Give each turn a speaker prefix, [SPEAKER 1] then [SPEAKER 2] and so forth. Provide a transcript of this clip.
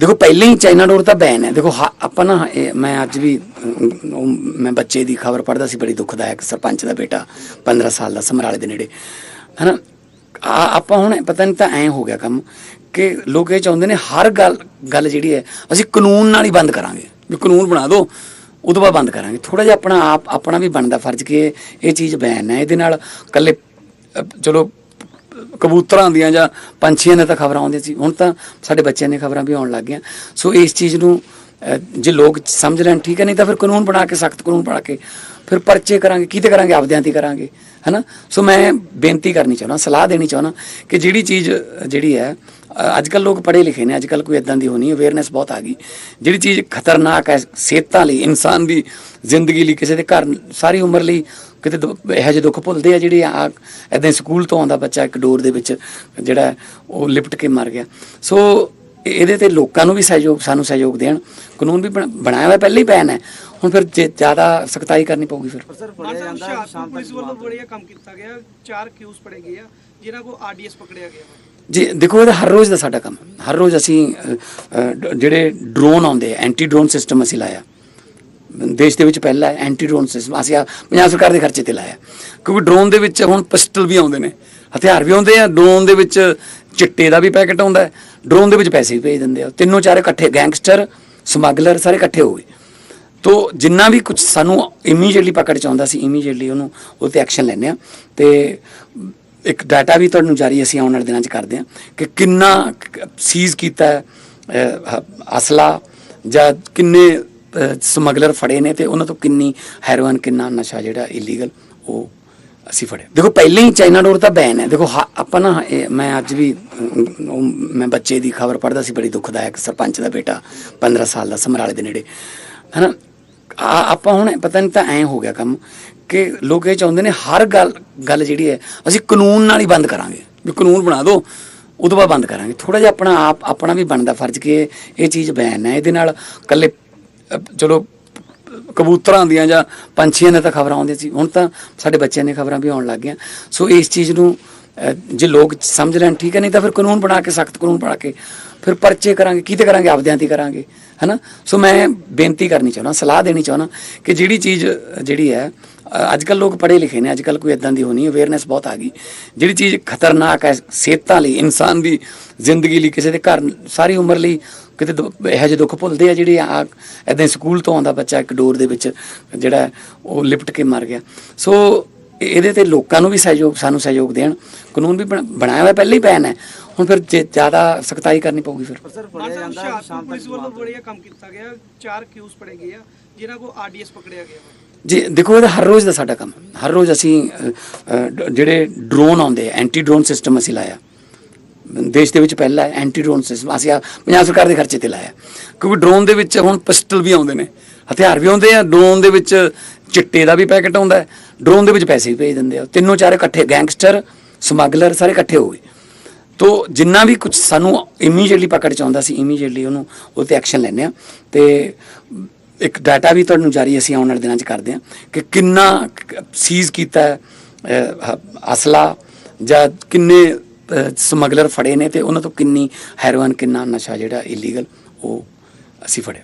[SPEAKER 1] ਦੇਖੋ, ਪਹਿਲਾਂ ਹੀ ਚਾਈਨਾ ਡੋਰ ਤਾਂ ਬੈਨ ਹੈ। ਦੇਖੋ, ਹਾ- ਆਪਾਂ ਨਾ, ਇਹ- ਮੈਂ ਅੱਜ ਵੀ ਮੈਂ ਬੱਚੇ ਦੀ ਖਬਰ ਪੜ੍ਹਦਾ ਸੀ, ਬੜੀ ਦੁਖਦਾਇਕ ਸਰਪੰਚ ਦਾ ਬੇਟਾ 15 ਸਾਲ ਦਾ ਸਮਰਾਲੇ ਦੇ ਨੇੜੇ। ਹਨਾ? ਆ- ਆਪਾਂ ਹੁਣ ਪਤਾ ਨਹੀਂ ਤਾਂ ਐ ਹੋ ਗਿਆ ਕੰਮ ਕਿ ਲੋਕ ਇਹ ਚਾਹੁੰਦੇ ਨੇ ਹਰ ਗੱਲ ਗੱਲ ਜਿਹੜੀ ਹੈ, ਅਸੀਂ ਕਾਨੂੰਨ ਨਾਲ ਹੀ ਬੰਦ ਕਰਾਂਗੇ। ਵੀ ਕਾਨੂੰਨ ਬਣਾ ਦਿਓ ਉਦੋਂ ਬਾਅਦ ਬੰਦ ਕਰਾਂਗੇ। ਥੋੜਾ ਜਿਹਾ ਆਪਣਾ ਆਪ, ਆਪਣਾ ਵੀ ਬਣਦਾ ਫਰਜ਼ ਕਿ ਇਹ- ਚੀਜ਼ ਬੈਨ ਹੈ। ਇਹਦੇ ਨਾਲ ਕੱਲੇ ਚਲੋ ਕਬੂਤਰਾਂ ਦੀਆਂ ਜਾਂ ਪੰਛੀਆਂ ਨੇ ਤਾਂ ਖਬਰਾਂ ਆਉਂਦੀਆਂ ਸੀ। ਹੁਣ ਤਾਂ ਸਾਡੇ ਬੱਚਿਆਂ ਦੀਆਂ ਖਬਰਾਂ ਵੀ ਆਉਣ ਲੱਗ ਗਈਆਂ। ਸੋ ਇਸ ਚੀਜ਼ ਨੂੰ ਜੇ ਲੋਕ ਸਮਝ ਲੈਣ ਠੀਕ ਹੈ, ਨਹੀਂ ਤਾਂ ਫਿਰ ਕਾਨੂੰਨ ਬਣਾ ਕੇ, ਸਖਤ ਕਾਨੂੰਨ ਬਣਾ ਕੇ ਫਿਰ ਪਰਚੇ ਕਰਾਂਗੇ ਕਿਤੇ ਕਰਾਂਗੇ? ਆਪਦਿਆਂ ਤੇ ਕਰਾਂਗੇ, ਹੈਨਾ? ਸੋ ਮੈਂ ਬੇਨਤੀ ਕਰਨੀ ਚਾਹੁੰਦਾ, ਸਲਾਹ ਦੇਣੀ ਚਾਹੁੰਦਾ ਕਿ ਜਿਹੜੀ ਚੀਜ਼, ਜਿਹੜੀ ਹੈ ਅੱਜ ਕੱਲ ਲੋਕ ਪੜ੍ਹੇ ਲਿਖੇ ਨੇ, ਅੱਜ ਕੱਲ ਕੋਈ ਇਦਾਂ ਦੀ ਹੋਣੀ ਅਵੇਅਰਨੈਸ ਬਹੁਤ ਆ ਗਈ। ਜਿਹੜੀ ਚੀਜ਼ ਖਤਰਨਾਕ ਹੈ, ਸਿਹਤਾਂ ਲਈ, ਇਨਸਾਨ ਦੀ ਜ਼ਿੰਦਗੀ ਲਈ, ਕਿਸੇ ਦੇ ਘਰ ਸਾਰੀ ਉਮਰ ਲਈ ਕਿਤੇ ਦੁ- ਇਹੋ ਜਿਹੇ ਦੁੱਖ ਭੁੱਲਦੇ ਆ, ਜਿਹੜੇ ਆ ਇਦਾਂ ਸਕੂਲ ਤੋਂ ਆਉਂਦਾ ਬੱਚਾ ਇੱਕ ਡੋਰ ਦੇ ਵਿੱਚ, ਜਿਹੜਾ ਉਹ ਲਿਪਟ ਕੇ ਮਰ ਗਿਆ। ਸੋ ਇਹਦੇ ਤੇ ਲੋਕਾਂ ਨੂੰ ਵੀ ਸਹਿਯੋਗ ਸਾਨੂੰ ਸਹਿਯੋਗ ਦੇਣ। ਕਾਨੂੰਨ ਵੀ ਬਣ- ਬਣਾਇਆ ਹੋਇਆ ਪਹਿਲਾਂ ਹੀ ਬੈਨ ਹੈ। ਹੁਣ ਫਿਰ ਜੇ ਜ਼ਿਆਦਾ ਸਖਤਾਈ ਕਰਨੀ ਪਊਗੀ ਫਿਰ।
[SPEAKER 2] ਸਰ
[SPEAKER 3] ਮਾਨ
[SPEAKER 2] ਫੜਿਆ
[SPEAKER 3] ਸਾਹਿਬ
[SPEAKER 2] ਜਾਂਦਾ
[SPEAKER 3] ਹੁਸ਼ਿਆਰਪੁਰ
[SPEAKER 2] ਸ਼ਾਮ
[SPEAKER 3] ਪੁਲਿਸ
[SPEAKER 2] ਤੱਕ
[SPEAKER 3] ਵੱਲੋਂ
[SPEAKER 2] ਜਵਾਬ
[SPEAKER 3] ਬੜੀਆ ਕੰਮ ਕੀਤਾ ਗਿਆ। ਚਾਰ ਕਿਊਜ਼ ਫੜੇ ਗਏ ਆ ਜਿਨ੍ਹਾਂ ਕੋ ਆਰਡੀਐਸ ਪਕੜਿਆ ਗਿਆ। ਵਾ।
[SPEAKER 1] ਜੀ ਦੇਖੋ ਇਹਦਾ ਹਰ ਰੋਜ਼ ਦਾ ਸਾਡਾ ਕੰਮ। ਹਰ ਰੋਜ਼ ਅਸੀਂ ਜਿਹੜੇ ਡਰੋਨ ਆਉਂਦੇ ਆ ਐਂਟੀ ਡਰੋਨ ਸਿਸਟਮ ਅਸੀਂ ਲਾਇਆ। ਦੇਸ਼ ਦੇ ਵਿੱਚ ਪਹਿਲਾ ਐਂਟੀ ਡਰੋਨ ਸਿਸਟਮ ਅਸੀਂ ਆ ਪੰਜਾਬ ਸਰਕਾਰ ਦੇ ਖਰਚੇ ਤੇ ਲਾਇਆ। ਕਿਉਂਕਿ ਡਰੋਨ ਦੇ ਵਿੱਚ ਹੁਣ ਪਿਸਟਲ ਵੀ ਆਉਂਦੇ ਨੇ। ਹਥਿਆਰ ਵੀ ਆਉਂਦੇ ਆ ਡਰੋਨ ਦੇ ਵਿੱਚ ਚਿੱਟੇ ਦਾ ਵੀ ਪੈਕੇਟ ਆਉਂਦਾ ਡਰੋਨ ਦੇ ਵਿੱਚ ਪੈਸੇ ਵੀ ਭੇਜ ਦਿੰਦੇ ਆ। ਤਿੰਨੋਂ ਚਾਰ ਇਕੱਠੇ, ਗੈਂਗਸਟਰ, ਸਮਗਲਰ ਸਾਰੇ ਇਕੱਠੇ ਹੋ ਗਏ। ਤੋ ਜਿੰਨਾ ਵੀ ਕੁਝ ਸਾਨੂੰ ਇਮੀਡੀਏਟਲੀ ਪਕੜ ਚ ਆਉਂਦਾ ਸੀ ਇਮੀਡੀਏਟਲੀ ਉਹਨੂੰ ਉਹ ਤੇ ਐਕਸ਼ਨ ਲੈਂਦੇ ਆ। ਤੇ ਇੱਕ ਡਾਟਾ ਵੀ ਤੁਹਾਨੂੰ ਜਾਰੀ ਅਸੀਂ ਆਉਣ ਵਾਲੇ ਦਿਨਾਂ 'ਚ ਕਰਦੇ ਆ ਕਿ ਕਿੰਨਾ ਸੀਜ਼ ਕੀਤਾ ਅਸਲਾ ਜਾਂ ਕਿੰਨੇ ਸਮਗਲਰ ਫੜੇ ਨੇ ਤੇ ਉਹਨਾਂ ਤੋਂ ਕਿੰਨੀ ਹੈਰੋਇਨ ਕਿੰਨਾ ਨਸ਼ਾ ਜਿਹੜਾ ਇਲੀਗਲ ਉਹ ਅਸੀਂ ਫੜਿਆ। ਦੇਖੋ, ਪਹਿਲਾਂ ਹੀ ਚਾਈਨਾ ਡੋਰ ਤਾਂ ਬੈਨ ਹੈ। ਦੇਖੋ, ਹਾ- ਆਪਾਂ ਨਾ, ਇਹ- ਮੈਂ ਅੱਜ ਵੀ ਮੈਂ ਬੱਚੇ ਦੀ ਖਬਰ ਪੜ੍ਹਦਾ ਸੀ, ਬੜੀ ਦੁਖਦਾਇਕ ਸਰਪੰਚ ਦਾ ਬੇਟਾ 15 ਸਾਲ ਦਾ, ਸਮਰਾਲੇ ਦੇ ਨੇੜੇ। ਹਨਾ? ਆ- ਆਪਾਂ ਹੁਣ ਪਤਾ ਨਹੀਂ ਤਾਂ ਐ ਹੋ ਗਿਆ ਕੰਮ ਕਿ ਲੋਕ ਇਹ ਚਾਹੁੰਦੇ ਨੇ ਹਰ ਗੱਲ ਗੱਲ ਜਿਹੜੀ ਹੈ, ਅਸੀਂ ਕਾਨੂੰਨ ਨਾਲ ਹੀ ਬੰਦ ਕਰਾਂਗੇ। ਵੀ ਕਾਨੂੰਨ ਬਣਾ ਦਿਓ ਉਦੋਂ ਬਾਅਦ ਬੰਦ ਕਰਾਂਗੇ। ਥੋੜਾ ਜਿਹਾ ਆਪਣਾ ਆਪ, ਆਪਣਾ ਵੀ ਬਣਦਾ ਫਰਜ਼ ਕਿ ਇਹ- ਚੀਜ਼ ਬੈਨ ਹੈ। ਇਹਦੇ ਨਾਲ ਕੱਲੇ ਚਲੋ ਕਬੂਤਰਾਂ ਦੀਆਂ ਜਾਂ ਪੰਛੀਆਂ ਨੇ ਤਾਂ ਖਬਰਾਂ ਆਉਂਦੀਆਂ ਸੀ। ਹੁਣ ਤਾਂ ਸਾਡੇ ਬੱਚਿਆਂ ਦੀਆਂ ਖਬਰਾਂ ਵੀ ਆਉਣ ਲੱਗ ਗਈਆਂ। ਸੋ ਇਸ ਚੀਜ਼ ਨੂੰ ਜੇ ਲੋਕ ਸਮਝ ਲੈਣ, ਠੀਕ ਹੈ, ਨਹੀਂ ਤਾਂ ਫਿਰ ਕਾਨੂੰਨ ਬਣਾ ਕੇ, ਸਖਤ ਕਾਨੂੰਨ ਬਣਾ ਕੇ ਫਿਰ ਪਰਚੇ ਕਰਾਂਗੇ ਕਿਤੇ ਕਰਾਂਗੇ? ਆਪਦਿਆਂ ਤੇ ਕਰਾਂਗੇ, ਹੈਨਾ? ਸੋ ਮੈਂ ਬੇਨਤੀ ਕਰਨੀ ਚਾਹੁੰਦਾ, ਸਲਾਹ ਦੇਣੀ ਚਾਹੁੰਦਾ ਕਿ ਜਿਹੜੀ ਚੀਜ਼, ਜਿਹੜੀ ਹੈ ਅੱਜ ਕੱਲ ਲੋਕ ਪੜ੍ਹੇ ਲਿਖੇ ਨੇ ਅੱਜ ਕੱਲ ਕੋਈ ਇਦਾਂ ਦੀ ਹੋਣੀ ਅਵੇਅਰਨੈਸ ਬਹੁਤ ਆ ਗਈ। ਜਿਹੜੀ ਚੀਜ਼ ਖਤਰਨਾਕ ਹੈ ਸਿਹਤਾਂ ਲਈ ਇਨਸਾਨ ਦੀ ਜ਼ਿੰਦਗੀ ਲਈ ਕਿਸੇ ਦੇ ਘਰ ਸਾਰੀ ਉਮਰ ਲਈ ਕਿਤੇ ਇਹੋ ਜਿਹੇ ਦੁੱਖ ਭੁੱਲਦੇ ਆ ਜਿਹੜੇ ਆ ਇਦਾਂ ਸਕੂਲ ਤੋਂ ਆਉਂਦਾ ਬੱਚਾ ਇੱਕ ਡੋਰ ਦੇ ਵਿੱਚ ਜਿਹੜਾ ਉਹ ਲਿਪਟ ਕੇ ਮਰ ਗਿਆ। ਸੋ ਇਹ- ਇਹਦੇ ਤੇ ਲੋਕਾਂ ਨੂੰ ਵੀ ਸਹਿਯੋਗ ਸਾਨੂੰ ਸਹਿਯੋਗ ਦੇਣ। ਕਾਨੂੰਨ ਵੀ ਬਣ- ਬਣਾਇਆ ਹੋਇਆ ਪਹਿਲਾਂ ਹੀ ਬੈਨ ਹੈ। ਹੁਣ ਫਿਰ ਜੇ ਜ਼ਿਆਦਾ ਸਖਤਾਈ ਕਰਨੀ ਪਊਗੀ ਫਿਰ।
[SPEAKER 2] ਸਰ ਫੜਿਆ ਜਾਂਦਾ
[SPEAKER 3] ਪੁਲਿਸ ਵੱਲੋਂ ਬੜੀਆ ਕੰਮ ਕੀਤਾ ਗਿਆ ਚਾਰ ਕਿਊਜ਼ ਫੜੇ ਗਏ ਆ ਜਿਨ੍ਹਾਂ ਕੋ ਆਰਡੀਐਸ ਪਕੜਿਆ ਗਿਆ।
[SPEAKER 1] ਜੀ, ਦੇਖੋ ਇਹਦਾ ਹਰ ਰੋਜ਼ ਦਾ ਸਾਡਾ ਕੰਮ। ਹਰ ਰੋਜ਼ ਅਸੀਂ ਜਿਹੜੇ ਡਰੋਨ ਆਉਂਦੇ ਆ ਐਂਟੀ ਡਰੋਨ ਸਿਸਟਮ ਅਸੀਂ ਲਾਇਆ। ਦੇਸ਼ ਦੇ ਵਿੱਚ ਪਹਿਲਾ ਐਂਟੀ ਡਰੋਨ ਸਿਸਟਮ ਅਸੀਂ ਪੰਜਾਬ ਸਰਕਾਰ ਦੇ ਖਰਚੇ ਤੇ ਲਾਇਆ। ਕਿਉਂਕਿ ਡਰੋਨ ਦੇ ਵਿੱਚ ਹੁਣ ਪਿਸਟਲ ਵੀ ਆਉਂਦੇ ਨੇ, ਹਥਿਆਰ ਵੀ ਆਉਂਦੇ ਆ ਡਰੋਨ ਦੇ ਵਿੱਚ ਚਿੱਟੇ ਦਾ ਵੀ ਪੈਕਟ ਆਉਂਦਾ ਡਰੋਨ ਦੇ ਵਿੱਚ ਪੈਸੇ ਵੀ ਭੇਜ ਦਿੰਦੇ ਆ। ਤਿੰਨੋਂ ਚਾਰ ਇਕੱਠੇ ਗੈਂਗਸਟਰ ਸਮਗਲਰ ਸਾਰੇ ਇਕੱਠੇ ਹੋ ਗਏ। ਤੋ ਜਿੰਨਾ ਵੀ ਕੁਝ ਸਾਨੂੰ ਇਮੀਡੀਏਟਲੀ ਪਕੜ ਚ ਆਉਂਦਾ ਸੀ ਇਮੀਡੀਏਟਲੀ ਉਹਨੂੰ ਉਹ ਤੇ ਐਕਸ਼ਨ ਲੈਂਦੇ ਆ ਤੇ ਇੱਕ ਡਾਟਾ ਵੀ ਤੁਹਾਨੂੰ ਜਾਰੀ ਅਸੀਂ ਆਉਣ ਵਾਲੇ ਦਿਨਾਂ 'ਚ ਕਰਦੇ ਹਾਂ ਕਿ ਕਿੰਨਾ ਸੀਜ਼ ਕੀਤਾ ਅਸਲਾ ਜਾਂ ਕਿੰਨੇ ਸਮਗਲਰ ਫੜੇ ਨੇ ਤੇ ਉਹਨਾਂ ਤੋਂ ਕਿੰਨੀ ਹੈਰੋਇਨ, ਕਿੰਨਾ ਨਸ਼ਾ ਜਿਹੜਾ ਇਲੀਗਲ ਉਹ ਅਸੀਂ ਫੜਿਆ।